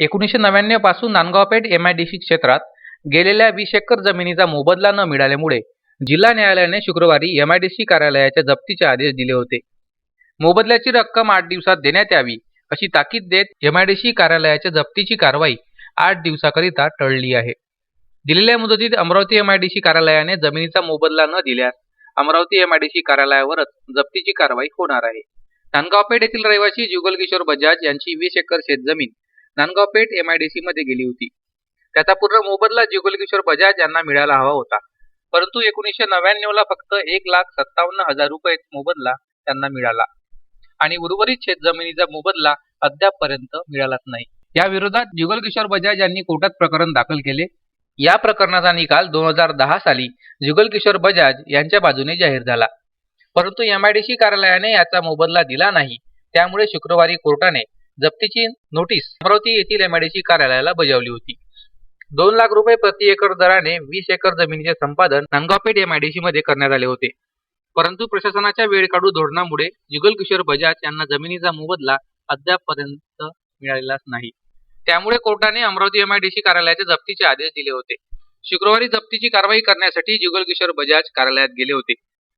एकोणीसशे नव्याण्णवपासून Nandgaonpeth M I D C क्षेत्रात गेलेल्या वीस एकर जमिनीचा मोबदला न मिळाल्यामुळे जिल्हा न्यायालयाने शुक्रवारी एम आय डी सी कार्यालयाच्या जप्तीचे आदेश दिले होते. मोबदल्याची रक्कम आठ दिवसात देण्यात यावी अशी ताकीद देत एम आय डी सी कार्यालयाच्या जप्तीची कारवाई आठ दिवसाकरिता टळली आहे. दिलेल्या मुदतीत अमरावती सी कार्यालयाने जमिनीचा मोबदला न दिल्यास Amravati M I D C कार्यालयावरच जप्तीची कारवाई होणार आहे. नांदगावपेठ येथील रहिवासी जुगल किशोर बजाज यांची वीस एकर शेतजमीन नांदगावपेठ एमआयडीसी मध्ये गेली होती. त्याचा पूर्ण मोबदला जुगलकिशोर बजाज यांना मिळायला हवा होता. परंतु एकोणीसशे नव्याण्णव ला फक्त एक लाख सत्तावन्न हजार रुपये मोबदला त्यांना मिळाला. आणि उर्वरित शेत जमिनीचा मोबदला अद्यापपर्यंत मिळालाच नाही. या विरोधात जुगल किशोर बजाज यांनी कोर्टात प्रकरण दाखल केले. या प्रकरणाचा निकाल दोन हजार दहा साली जुगल किशोर बजाज यांच्या बाजूने जाहीर झाला. परंतु एमआयडीसी कार्यालयाने याचा मोबदला दिला नाही. त्यामुळे शुक्रवारी कोर्टाने जप्तीची नोटीस अमरावती येथील एमआयडीसी कार्यालयाला बजावली होती. दोन लाख रुपये प्रति एकर दराने वीस एकर जमिनीचे संपादन नांदगावपेठ एमआयडीसी मध्ये करण्यात आले होते. परंतु प्रशासनाच्या वेळ काढू धोरणामुळे जुगल किशोर बजाज यांना जमिनीचा मोबदला अद्यापपर्यंत मिळालेलाच नाही. त्यामुळे कोर्टाने अमरावती एमआयडीसी कार्यालयाचे जप्तीचे आदेश दिले होते. शुक्रवारी जप्तीची कारवाई करण्यासाठी जुगल किशोर बजाज कार्यालयात गेले होते.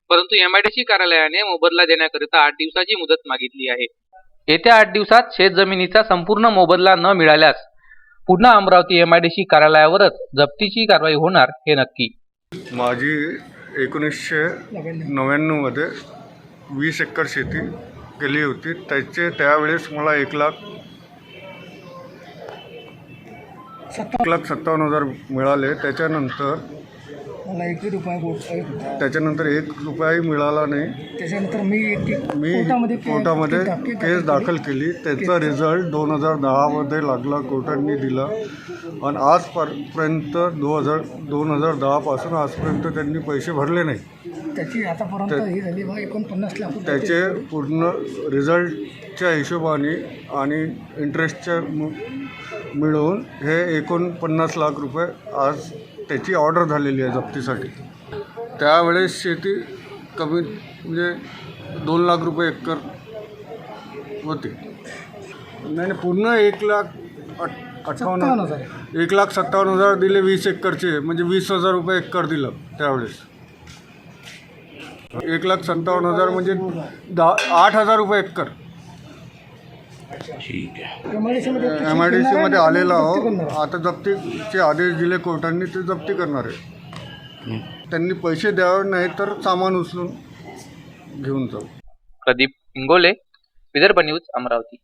परंतु एमआयडीसी कार्यालयाने मोबदला देण्याकरिता आठ दिवसाची मुदत मागितली आहे. येत्या आठ दिवसात शेतजमिनीचा संपूर्ण मोबदला न मिळाल्यास पुन्हा अमरावती एमआयडीसी कार्यालयावरच जप्तीची कारवाई होणार हे नक्की. माझी एकोणीसशे नव्याण्णवमध्ये वीस एकर शेती केली होती. त्याचे त्यावेळेस मला एक लाख एक लाख सत्तावन्न हजार मिळाले. त्याच्यानंतर मला एकही रुपया एक त्याच्यानंतर एक रुपयाही मिळाला नाही. त्याच्यानंतर मी एक मी कोर्टामध्ये के- कोर्टामध्ये केस दाखल- केस दाखल केली. त्याचा रिझल्ट दोन हजार दहामध्ये लागला कोर्टाने दिला. आणि आजपर्यंत दोन हजार दोन हजार दहापासून आजपर्यंत त्यांनी पैसे भरले नाही. त्याची आतापर्यंत त्या- ही झाली बा एकोणपन्नास लाख रुपये. त्याचे पूर्ण रिझल्टच्या हिशोबाने आणि इंटरेस्टच्या मु- मिळून हे एकोणपन्नास लाख रुपये आज त्याची ऑर्डर झालेली आहे जप्तीसाठी. त्यावेळेस शेती कमी म्हणजे दोन लाख रुपये एकर होती. नाही नाही, पूर्ण एक लाख अठ्ठावन्न हजार. एक लाख सत्तावन्न हजार दिले वीस एकरचे म्हणजे वीस हजार रुपये एकर दिलं त्यावेळेस. एक लाख सत्तावन्न हजार म्हणजे दहा आठ हजार रुपये एकर. MIDC मध्ये एम आय डी सीमध्ये आलेला आहो. आता जप्तीचे आदेश दिले कोर्टाने ते जप्ती करणार आहे. त्यांनी पैसे द्यावे नाही तर सामान उचलून घेऊन जाऊ. प्रदीप इंगोले विदर्भ न्यूज अमरावती.